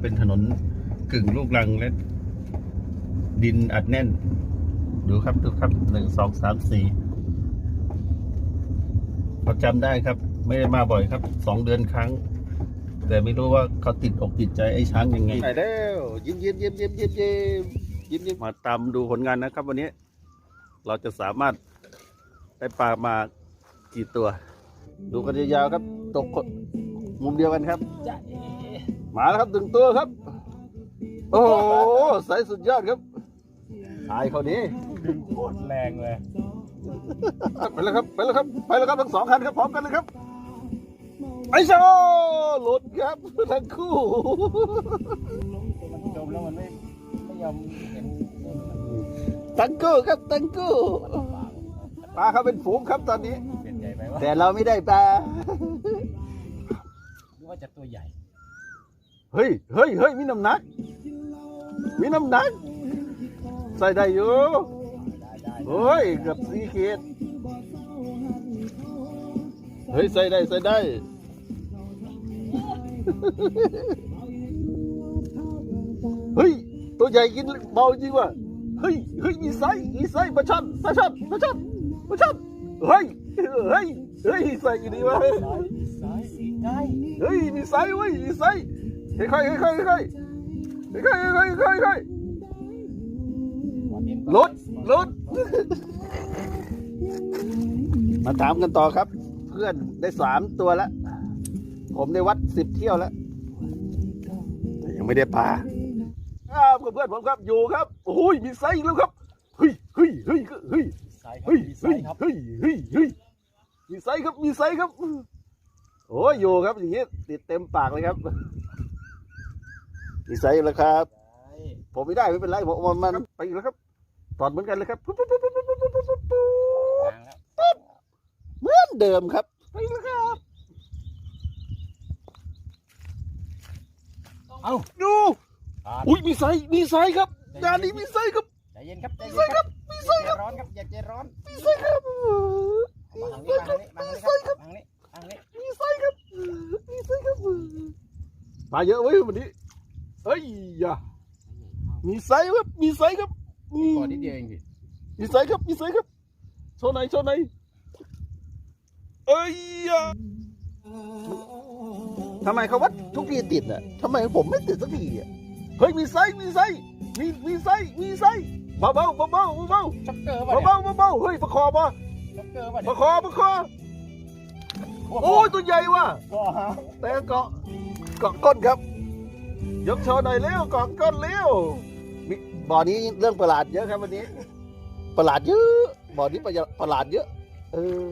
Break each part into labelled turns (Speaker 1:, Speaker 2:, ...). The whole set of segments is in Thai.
Speaker 1: เป็นถนนกึ่งลูกรังและ ดินอัดแน่น ดูครับดูครับหนึ่งสองสามสี่เขาจำได้ครับ ไม่ได้มาบ่อยครับสองเดือนครั้ง แต่ไม่รู้ว่าเขาติดอกติดใจไอ้ช้างยังไงไปแล้วยิ้มยิ้มยิ้มยิ้มยิ้มยิ้มยิ้มยิ้มมาตามดูผลงานนะครับ วันนี้ เราจะสามารถได้ปลามากี่ตัว ดูกันยาวๆครับ ตกมุมเดียวกันครับ มาแล้วครับหนึ่งตัวครับ โอ้โหใสายสุดยอดครับตายเขานี้
Speaker 2: ดึงโคตรแรงเลย
Speaker 1: ไปแล้วครับไปแล้วครับไปแล้วครับทั้งสองคันครับพร้อมกันเลยครับไอ้โชหลุดครับทั้งคู่
Speaker 2: มันจมแล้วมันไม่ไม่ยอมเห็น
Speaker 1: ทั้งคู่ครับทั้งคู่ปลาเขาเป็นฝูงครับตอนนี้
Speaker 2: เป็นใหญ่ไปวะ
Speaker 1: แต่เราไม่ได้ปลา
Speaker 2: หรือว่าจะตัวใหญ่
Speaker 1: เฮ้ยเฮ้ยเฮ้ยมีน้ำหนัก มีน้ำหนัก ใส่ได้อยู่เฮ้ยเกือบสี่ขีดเฮ้ย ใส่ได้ ใส่ได้เฮ้ย ตัวใหญ่กินเบาจริงว่ะเฮ้ยเฮ้ยมีไซมีไซส์ปลาช่อนปลาช่อนปลาช่อนปลาช่อนเฮ้ยเฮ้ยเฮ้ยใส่กี่ดีวะเฮ้ยมีไซเว้ยมีไซ ค่อยๆค่อยๆค่อยๆค่อยๆค่อยๆค่อยๆค่อยๆรถรถมาถามกันต่อครับ เพื่อนได้สามตัวแล้ว ผมได้วัดสิบเที่ยวแล้วแต่ยังไม่ได้ปลาครับเพื่อนผมครับอยู่ครับโอ้ยมีไซส์อีกแล้วครับเฮ้ยเฮ้ยเฮ้ยเฮ้ยเฮ้ยเฮ้
Speaker 2: ย
Speaker 1: เฮ้ยเฮ้ยเฮ้ยมีไซส์ครับมีไซส์ครับโอ้ยอยู่ครับอย่างงี้ติดเต็มปากเลยครับ มีไซส์แล้วครับ ผมไม่ได้ไม่เป็นไรผมมันมันไปอีกแล้วครับตอนเหมือนกันเลยครับปุ๊บปุ๊บปุ๊บปุ๊บปุ๊บปุ๊บปุ๊บปุ๊บ
Speaker 2: ทางแล้ว
Speaker 1: เหมือนเดิมครับไปแล้วครับ
Speaker 2: เอ้า
Speaker 1: ดู
Speaker 2: ขาด
Speaker 1: อุ้ยมีไซส์มีไซส์ครับงานนี้มีไซส์ครับ
Speaker 2: ใจเย็นครับใจ
Speaker 1: มี
Speaker 2: เย็
Speaker 1: ไซ
Speaker 2: น
Speaker 1: ส์
Speaker 2: ค
Speaker 1: ค
Speaker 2: รั
Speaker 1: รั
Speaker 2: บบ
Speaker 1: มี
Speaker 2: อ
Speaker 1: ไซส์ค
Speaker 2: ย่า
Speaker 1: รับ
Speaker 2: ใจร้อนครับอย่าใจร้อน
Speaker 1: มีไซส์ครับ
Speaker 2: มาทางนี้มาทางนี้มาทางนี้ครับทางนี้ทางนี้
Speaker 1: มีไซส์ครับมีไซส์ครับมาเยอะเว้ยวันนี้ เฮ้ยอย่ามีไซส์ครับ มีไซส์ครับอืม
Speaker 2: ก่อนนิดเดียวเองพี่
Speaker 1: มีไซส์ครับ มีไซส์ครับโชว์ไหนอยโชว์ไหนอยเอ้ยอย่าทำไมเขาวัดทุกทีติดอะทำไมผมไม่ติดสักทีอะ เฮ้ยมีไซส์มีไซส์มีมีไซส์มีไซส์เบาเบาเบาเบาเบา
Speaker 2: ช็อกเกอร์
Speaker 1: เบา
Speaker 2: ป่ะ
Speaker 1: เบาเบาเบาเฮ้ยประคอป่ะ
Speaker 2: ช็อกเกอร์ป่ะ
Speaker 1: ประคอประคอโอ้ยตัวใหญ่ว่ะ
Speaker 2: ก็ฮะ
Speaker 1: แต่เกาะเกาะก้นครับ ยกโชว์หน่อยเร็วเกาะก้นเร็วมีบ่อนี้เรื่องประหลาดเยอะครับวันนี้ ประหลาดเยอะบ่อนี้ประหลาดประหลาดเยอะเออ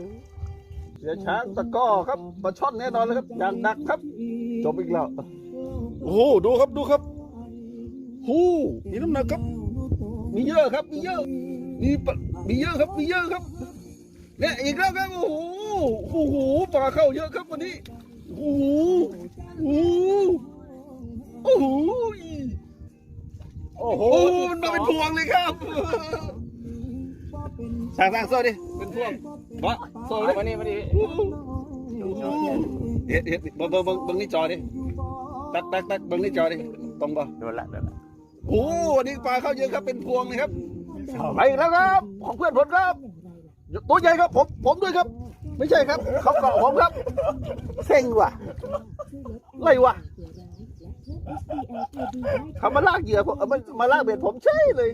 Speaker 1: เสียช้างตะกร้อครับปลาช่อนแน่นอนเลยครับอย่างหนักครับจบอีกแล้วโอ้โหดูครับดูครับหูมีน้ำหนักครับ มีเยอะครับมีเยอะ มีปะมีเยอะครับมีเยอะครับเนี่ยอีกแล้วครับโอ้โหโอ้โหปลาเข้าเยอะครับวันนี้โอ้โหโอ้โห โอ้โห
Speaker 2: โอ้โห
Speaker 1: โอ้โหมันมาเป็นพวงเลยครับสร้างสร้างโซ่ดิ เป็นพวงวะโซ่
Speaker 2: เอา
Speaker 1: ดิ
Speaker 2: มานี่มานี่
Speaker 1: โอ้โหเห็ดเห็ดเบิ่งเบิ่งเบิ่งเบิ่งนี่จอดิตักตักตักเบิ่งนี่จอดิ ตรงป่ะ
Speaker 2: โดนละโดนละ
Speaker 1: โอ้โหวันนี้ปลาเข้าเยอะครับ เป็นพวงเลยครับไปอีกแล้วครับ ของเพื่อนผมครับ ตัวใหญ่ครับ ผม ผมด้วยครับ ไม่ใช่ครับ เขาเกาะผมครับ เซ็งว่ะอะไรวะ เขามาลากเหยื่อผมเอามามาลากเบ็ดผมใช่เลย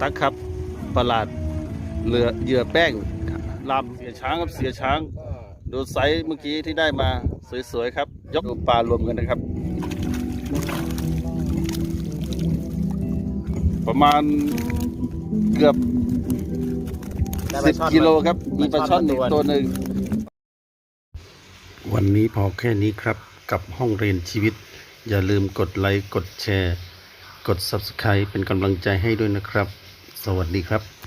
Speaker 1: ตักครับประหลาดเรือเหยื่อแป้งลำเสียช้างครับเสียช้าง ดูไซส์เมื่อกี้ที่ได้มาสวยๆครับ ยกปลารวมกันนะครับ ประมาณเกือบสิบกิโลครับ มีปลาช่อนอีกตัวหนึ่ง วันนี้พอแค่นี้ครับ กับห้องเรียนชีวิต อย่าลืมกดไลค์ กดแชร์ กด Subscribe เป็นกำลังใจให้ด้วยนะครับ สวัสดีครับ